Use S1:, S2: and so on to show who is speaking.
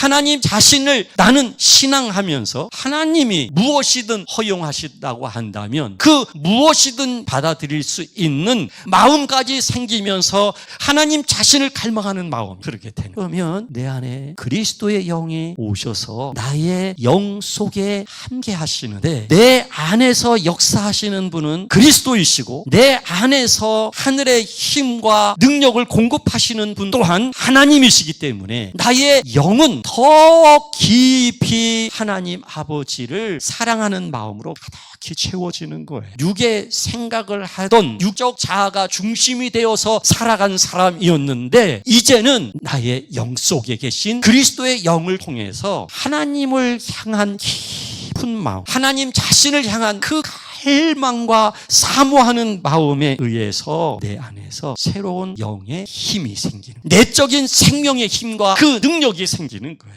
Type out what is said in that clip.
S1: 하나님 자신을 나는 신앙하면서 하나님이 무엇이든 허용하신다고 한다면 그 무엇이든 받아들일 수 있는 마음까지 생기면서 하나님 자신을 갈망하는 마음. 그렇게 되는 그러면 내 안에 그리스도의 영이 오셔서 나의 영 속에 함께 하시는데 내 안에서 역사하시는 분은 그리스도이시고 내 안에서 하늘의 힘과 능력을 공급하시는 분 또한 하나님이시기 때문에 나의 영은 더 깊이 하나님 아버지를 사랑하는 마음으로 가득히 채워지는 거예요. 육의 생각을 하던 육적 자아가 중심이 되어서 살아간 사람이었는데 이제는 나의 영 속에 계신 그리스도의 영을 통해서 하나님을 향한 깊 은 마음, 하나님 자신을 향한 그 갈망과 사모하는 마음에 의해서 내 안에서 새로운 영의 힘이 생기는 내적인 생명의 힘과 그 능력이 생기는 거예요.